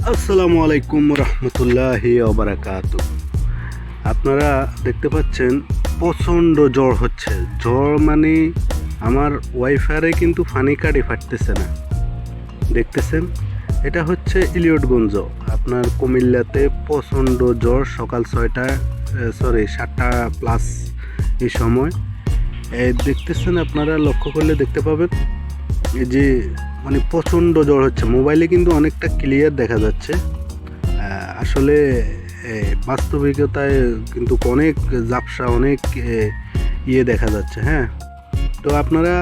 আসসালামু আলাইকুম রহমতুল্লাহি ওবরাকাত আপনারা দেখতে পাচ্ছেন প্রচণ্ড জ্বর হচ্ছে। জ্বর মানে আমার ওয়াইফাইয়ে কিন্তু ফানি কার্ডই ফাটতেছে না। দেখতেছেন? এটা হচ্ছে ইলিয়টগঞ্জ আপনার কুমিল্লাতে প্রচণ্ড জ্বর সকাল ছয়টা সরি সাতটা প্লাস এই সময়। দেখতেছেন আপনারা? লক্ষ্য করলে দেখতে পাবেন। এই যে মানে প্রচণ্ড জ্বর হচ্ছে। মোবাইলে কিন্তু অনেকটা ক্লিয়ার দেখা যাচ্ছে। আসলে বাস্তবিকতায় কিন্তু অনেক জাপসা অনেক ইয়ে দেখা যাচ্ছে হ্যাঁ? তো আপনারা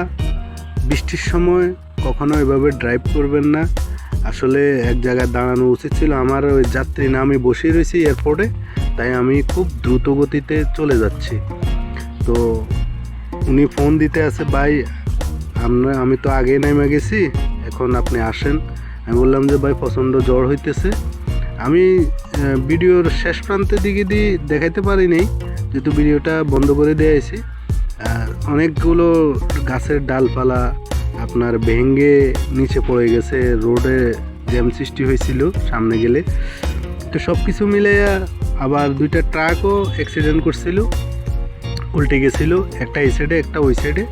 বৃষ্টির সময় কখনো এভাবে ড্রাইভ করবেন না। আসলে এক জায়গায় দাঁড়ানো উচিত ছিল। আমার ওই যাত্রী না, আমি বসে রয়েছি এয়ারপোর্টে তাই আমি খুব দ্রুত গতিতে চলে যাচ্ছি। তো উনি ফোন দিতে আছে, ভাই, আমরা, আমি তো আগেই নেমে গেছি। এখন আপনি আসেন। আমি বললাম যে, ভাই, প্রচণ্ড জ্বর হইতেছে। আমি ভিডিওর শেষ প্রান্তের দিকে দিয়ে দেখাইতে পারি নাই যেহেতু ভিডিওটা বন্ধ করে দিয়েছি অনেকগুলো গাছের ডালপালা আপনার ভেঙ্গে নিচে পড়ে গেছে, রোডে জ্যাম সৃষ্টি হয়েছিল সামনে গেলে। তো সব কিছু মিলে আবার দুইটা ট্রাকও অ্যাক্সিডেন্ট করছিল, উল্টে গেছিল, একটা এই সাইডে একটা ওই সাইডে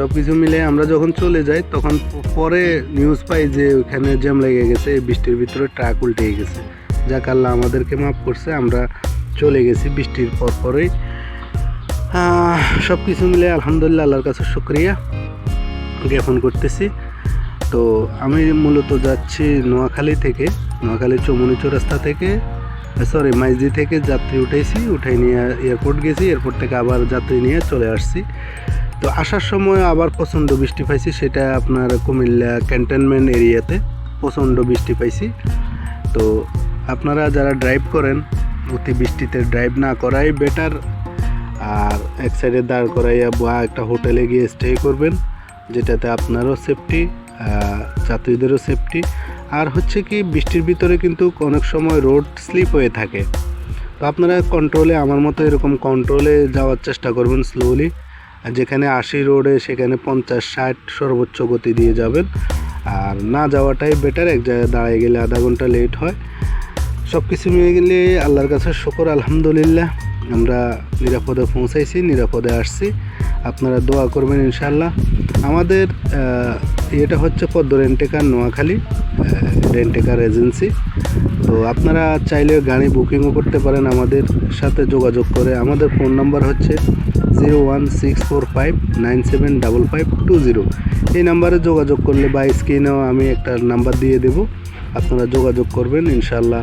সব কিছু মিলে আমরা যখন চলে যাই, তখন পরে নিউজ পাই যে ওখানে জ্যাম লেগে গেছে বৃষ্টির ভিতরে ট্রাক উল্টে গেছে। যাক, আল্লাহ আমাদেরকে মাফ করছে, আমরা চলে গেছি বৃষ্টির পর পরেই। সব কিছু মিলে আলহামদুলিল্লাহ, আল্লাহর কাছে শুক্রিয়া। জ্ঞাপন করতেছি। তো আমি মূলত যাচ্ছি নোয়াখালী থেকে, নোয়াখালী চৌমনি চৌরাস্তা থেকে সরি মাইজি থেকে যাত্রী উঠেছি উঠাই নিয়ে এয়ারপোর্ট গেছি এয়ারপোর্ট থেকে আবার যাত্রী নিয়ে চলে আসছি। তো আসার সময় আবার প্রচণ্ড বৃষ্টি পাইছি, সেটা আপনার কুমিল্লা ক্যান্টনমেন্ট এরিয়াতে প্রচণ্ড বৃষ্টি পাইছি। তো আপনারা যারা ড্রাইভ করেন, অতি বৃষ্টিতে ড্রাইভ না করাই বেটার আর এক সাইডে দাঁড় করাইয়া বা একটা হোটেলে গিয়ে স্টে করবেন, যেটাতে আপনারও সেফটি যাত্রীদেরও সেফটি আর হচ্ছে কি, বৃষ্টির ভিতরে কিন্তু অনেক সময় রোড স্লিপ হয়ে থাকে। তো আপনারা কন্ট্রোলে আমার মতো এরকম কন্ট্রোলে যাওয়ার চেষ্টা করবেন স্লোলি আর যেখানে আশি রোডে, সেখানে পঞ্চাশ, ষাট সর্বোচ্চ গতি দিয়ে যাবেন। আর না যাওয়াটাই বেটার এক জায়গায় দাঁড়িয়ে গেলে আধা ঘণ্টা লেট হয়। সব কিছু মিলে গেলে আল্লাহর কাছে শুকর, আলহামদুলিল্লাহ। আমরা নিরাপদে পৌঁছাইছি, নিরাপদে আসছি। আপনারা দোয়া করবেন ইনশাল্লাহ আমাদের এটা হচ্ছে পদ্ম রেন্টেকার নোয়াখালী। Rent a car agency. তো আপনারা চাইলে গাড়ি বুকিংও করতে পারেন আমাদের সাথে যোগাযোগ করে। আমাদের ফোন নাম্বার হচ্ছে zero one six four five nine seven double five two zero. এই নাম্বারে যোগাযোগ করলে বা স্ক্রিনেও আমি একটা নাম্বার দিয়ে দেবো। আপনারা যোগাযোগ করবেন ইনশাল্লাহ